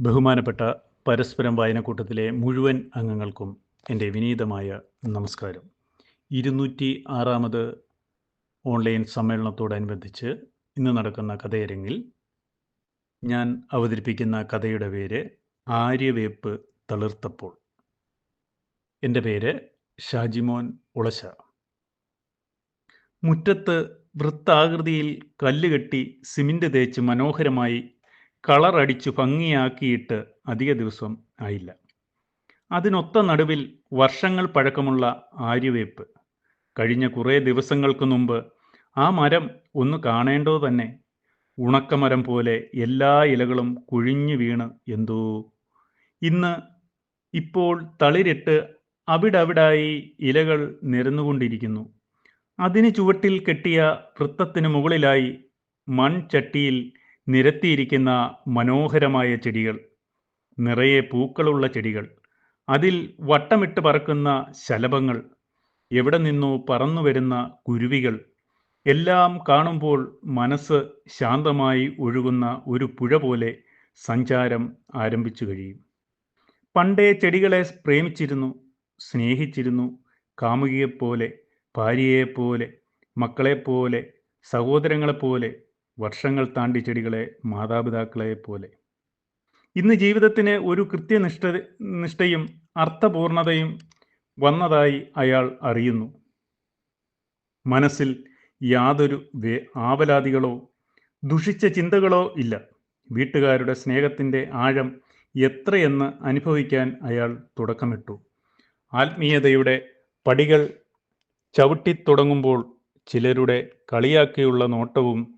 ബഹുമാനപ്പെട്ട പരസ്പരം വായനക്കൂട്ടത്തിലെ മുഴുവൻ അംഗങ്ങൾക്കും എന്റെ വിനീതമായ നമസ്കാരം. ഇരുന്നൂറ്റി ആറാമത് ഓൺലൈൻ സമ്മേളനത്തോടനുബന്ധിച്ച് ഇന്ന് നടക്കുന്ന കഥയരങ്ങിൽ ഞാൻ അവതരിപ്പിക്കുന്ന കഥയുടെ പേര് ആര്യവേപ്പ് തളിർത്തപ്പോൾ. എന്റെ പേര് ഷാജിമോൻ ഉളശ. മുറ്റത്ത് വൃത്താകൃതിയിൽ കല്ലുകെട്ടി സിമിന്റ് തേച്ച് മനോഹരമായി കളർ അടിച്ചു ഭംഗിയാക്കിയിട്ട് അധിക ദിവസം ആയില്ല. അതിനൊത്ത നടുവിൽ വർഷങ്ങൾ പഴക്കമുള്ള ആര്യവേപ്പ്. കഴിഞ്ഞ കുറേ ദിവസങ്ങൾക്ക് മുമ്പ് ആ മരം ഒന്ന് കാണേണ്ടോ തന്നെ ഉണക്കമരം പോലെ എല്ലാ ഇലകളും കുഴിഞ്ഞു വീണ് എന്തോ. ഇന്ന് ഇപ്പോൾ തളിരിട്ട് അവിടവിടായി ഇലകൾ നിരന്നുകൊണ്ടിരിക്കുന്നു. അതിന് ചുവട്ടിൽ കെട്ടിയ വൃത്തത്തിന് മുകളിലായി മൺചട്ടിയിൽ നിരത്തിയിരിക്കുന്ന മനോഹരമായ ചെടികൾ നിറയെ പൂക്കളുള്ള ചെടികൾ അതിൽ വട്ടമിട്ട് പറക്കുന്ന ശലഭങ്ങൾ എവിടെ നിന്നോ പറന്നു വരുന്ന കുരുവികൾ എല്ലാം കാണുമ്പോൾ മനസ്സ് ശാന്തമായി ഒഴുകുന്ന ഒരു പുഴ പോലെ സഞ്ചാരം ആരംഭിച്ചു കഴിയും. പണ്ടേ ചെടികളെ പ്രേമിച്ചിരുന്നു സ്നേഹിച്ചിരുന്നു കാമുകിയെപ്പോലെ ഭാര്യയെപ്പോലെ മക്കളെപ്പോലെ സഹോദരങ്ങളെപ്പോലെ വർഷങ്ങൾ താണ്ടി ചെടികളെ മാതാപിതാക്കളെ പോലെ. ഇന്ന് ജീവിതത്തിന് ഒരു കൃത്യനിഷ്ഠ നിഷ്ഠയും അർത്ഥപൂർണതയും വന്നതായി അയാൾ അറിയുന്നു. മനസ്സിൽ യാതൊരു വേ ആവലാതികളോ ദുഷിച്ച ചിന്തകളോ ഇല്ല. വീട്ടുകാരുടെ സ്നേഹത്തിന്റെ ആഴം എത്രയെന്ന് അനുഭവിക്കാൻ അയാൾ തുടക്കമിട്ടു. ആത്മീയതയുടെ പടികൾ ചവിട്ടിത്തുടങ്ങുമ്പോൾ ചിലരുടെ കളിയാക്കിയുള്ള നോട്ടവും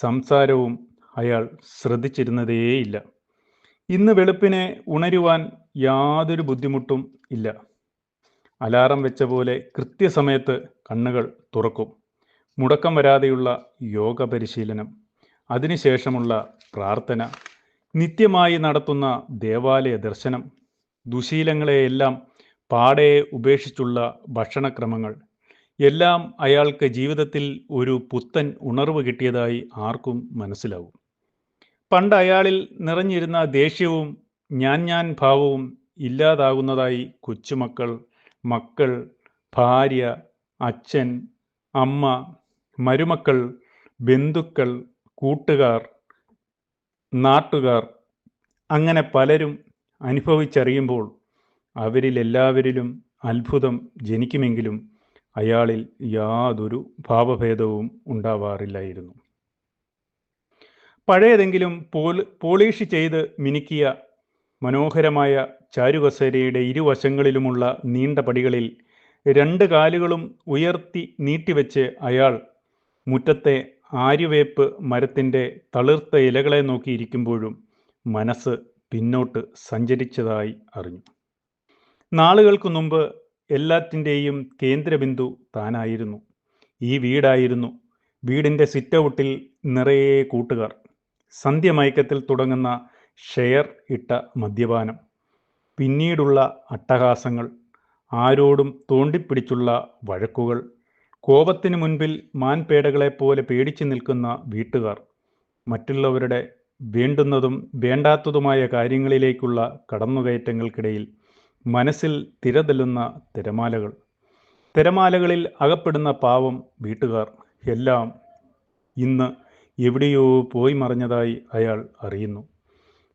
സംസാരവും അയാൾ ശ്രദ്ധിച്ചിരുന്നതേയില്ല. ഇന്ന് വെളുപ്പിനെ ഉണരുവാൻ യാതൊരു ബുദ്ധിമുട്ടും ഇല്ല. അലാറം വെച്ച പോലെ കൃത്യസമയത്ത് കണ്ണുകൾ തുറക്കും. മുടക്കം വരാതെയുള്ള യോഗ പരിശീലനം അതിനുശേഷമുള്ള പ്രാർത്ഥന നിത്യമായി നടത്തുന്ന ദേവാലയ ദർശനം ദുശീലങ്ങളെയെല്ലാം പാടെ ഉപേക്ഷിച്ചുള്ള ഭക്ഷണക്രമങ്ങൾ എല്ലാം അയാൾക്ക് ജീവിതത്തിൽ ഒരു പുത്തൻ ഉണർവ് കിട്ടിയതായി ആർക്കും മനസ്സിലാവും. പണ്ട് അയാളിൽ നിറഞ്ഞിരുന്ന ദേഷ്യവും ഞാൻ ഞാൻ ഭാവവും ഇല്ലാതാകുന്നതായി കൊച്ചുമക്കൾ മക്കൾ ഭാര്യ അച്ഛൻ അമ്മ മരുമക്കൾ ബന്ധുക്കൾ കൂട്ടുകാർ നാട്ടുകാർ അങ്ങനെ പലരും അനുഭവിച്ചറിയുമ്പോൾ അവരിലെല്ലാവരിലും അത്ഭുതം ജനിക്കുമെങ്കിലും അയാളിൽ യാതൊരു ഭാവഭേദവും ഉണ്ടാവാറില്ലായിരുന്നു. പഴയതെങ്കിലും പോളിഷ് ചെയ്ത് മിനുക്കിയ മനോഹരമായ ചാരുകസേരയുടെ ഇരുവശങ്ങളിലുമുള്ള നീണ്ട പടികളിൽ രണ്ട് കാലുകളും ഉയർത്തി നീട്ടിവെച്ച് അയാൾ മുറ്റത്തെ ആര്യവേപ്പ് മരത്തിന്റെ തളിർത്ത ഇലകളെ നോക്കിയിരിക്കുമ്പോഴും മനസ്സ് പിന്നോട്ട് സഞ്ചരിച്ചതായി അറിഞ്ഞു. നാളുകൾക്ക് മുമ്പ് എല്ലാത്തിന്റെയും കേന്ദ്രബിന്ദു താനായിരുന്നു. ഈ വീടായിരുന്നു വീടിന്റെ സിറ്റൗട്ടിൽ നിറയെ കൂട്ടുകാർ. സന്ധ്യമയക്കത്തിൽ തുടങ്ങുന്ന ഷെയർ ഇട്ട മദ്യപാനം. പിന്നീടുള്ള അട്ടഹാസങ്ങൾ ആരോടും തോണ്ടിപ്പിടിച്ചുള്ള വഴക്കുകൾ കോപത്തിന് മുൻപിൽ മാൻപേടകളെപ്പോലെ പേടിച്ചു നിൽക്കുന്ന വീട്ടുകാർ മറ്റുള്ളവരുടെ വേണ്ടുന്നതും വേണ്ടാത്തതുമായ കാര്യങ്ങളിലേക്കുള്ള കടന്നുകയറ്റങ്ങൾക്കിടയിൽ മനസ്സിൽ തിരതെല്ലുന്ന തിരമാലകൾ. തിരമാലകളിൽ അകപ്പെടുന്ന പാവം വീട്ടുകാർ. എല്ലാം ഇന്ന് എവിടെയോ പോയി മറഞ്ഞതായി അയാൾ അറിയുന്നു.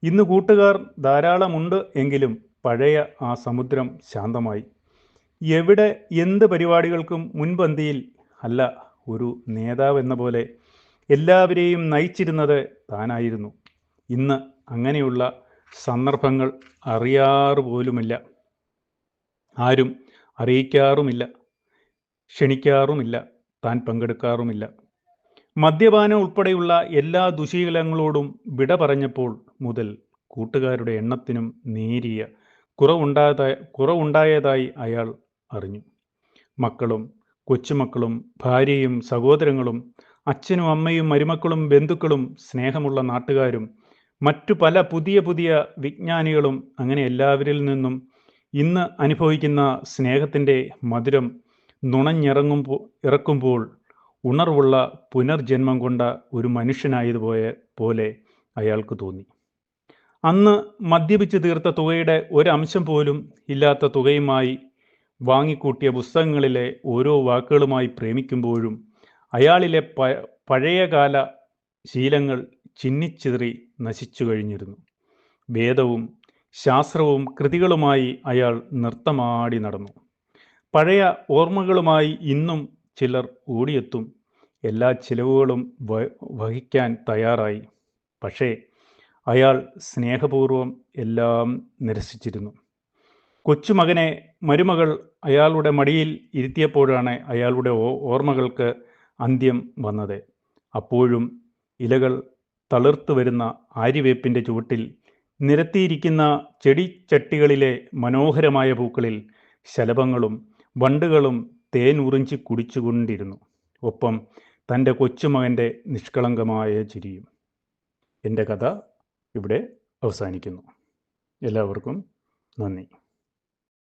ഇന്ന് കൂട്ടുകാർ ധാരാളമുണ്ട് എങ്കിലും പഴയ ആ സമുദ്രം ശാന്തമായി. എവിടെ എന്ത് പരിപാടികൾക്കും മുൻപന്തിയിൽ അല്ല ഒരു നേതാവ് എന്ന പോലെ എല്ലാവരെയും നയിച്ചിരുന്നത് താനായിരുന്നു. ഇന്ന് അങ്ങനെയുള്ള സന്ദർഭങ്ങൾ അറിയാറ് പോലുമില്ല ആരും അറിയിക്കാറുമില്ല ക്ഷണിക്കാറുമില്ല താൻ പങ്കെടുക്കാറുമില്ല. മദ്യപാനം ഉൾപ്പെടെയുള്ള എല്ലാ ദുശീലങ്ങളോടും വിട പറഞ്ഞപ്പോൾ മുതൽ കൂട്ടുകാരുടെ എണ്ണത്തിനും നേരിയ കുറവുണ്ടായതായി കുറവുണ്ടായതായി അയാൾ അറിഞ്ഞു. മക്കളും കൊച്ചുമക്കളും ഭാര്യയും സഹോദരങ്ങളും അച്ഛനും അമ്മയും മരുമക്കളും ബന്ധുക്കളും സ്നേഹമുള്ള നാട്ടുകാരും മറ്റു പല പുതിയ പുതിയ വിജ്ഞാനികളും അങ്ങനെ എല്ലാവരിൽ നിന്നും ഇന്ന് അനുഭവിക്കുന്ന സ്നേഹത്തിന്റെ മധുരം നുണഞ്ഞിറങ്ങുമ്പോൾ ഇറക്കുമ്പോൾ ഉണർവുള്ള പുനർജന്മം കൊണ്ട ഒരു മനുഷ്യനായതുപോയ പോലെ അയാൾക്ക് തോന്നി. അന്ന് മദ്യപിച്ച് തീർത്ത തുകയുടെ ഒരംശം പോലും ഇല്ലാത്ത തുകയുമായി വാങ്ങിക്കൂട്ടിയ പുസ്തകങ്ങളിലെ ഓരോ വാക്കുകളുമായി പ്രേമിക്കുമ്പോഴും അയാളിലെ പ പഴയകാല ശീലങ്ങൾ ചിന്നിച്ചിതറി നശിച്ചു കഴിഞ്ഞിരുന്നു. വേദവും ശാസ്ത്രവും കൃതികളുമായി അയാൾ നൃത്തമാടി നടന്നു. പഴയ ഓർമ്മകളുമായി ഇന്നും ചിലർ ഓടിയെത്തും. എല്ലാ ചിലവുകളും വഹിക്കാൻ തയ്യാറായി. പക്ഷേ അയാൾ സ്നേഹപൂർവം എല്ലാം നിരസിച്ചിരുന്നു. കൊച്ചുമകനെ മരുമകൾ അയാളുടെ മടിയിൽ ഇരുത്തിയപ്പോഴാണ് അയാളുടെ ഓർമ്മകൾക്ക് അന്ത്യം വന്നത്. അപ്പോഴും ഇലകൾ തളിർത്തു വരുന്ന ആര്യവേപ്പിന്റെ ചുവട്ടിൽ നിരത്തിയിരിക്കുന്ന ചെടിച്ചട്ടികളിലെ മനോഹരമായ പൂക്കളിൽ ശലഭങ്ങളും വണ്ടുകളും തേൻ ഉറിഞ്ചി കുടിച്ചുകൊണ്ടിരുന്നു. ഒപ്പം തന്റെ കൊച്ചുമകന്റെ നിഷ്കളങ്കമായ ചിരിയും. എന്റെ കഥ ഇവിടെ അവസാനിക്കുന്നു. എല്ലാവർക്കും നന്ദി.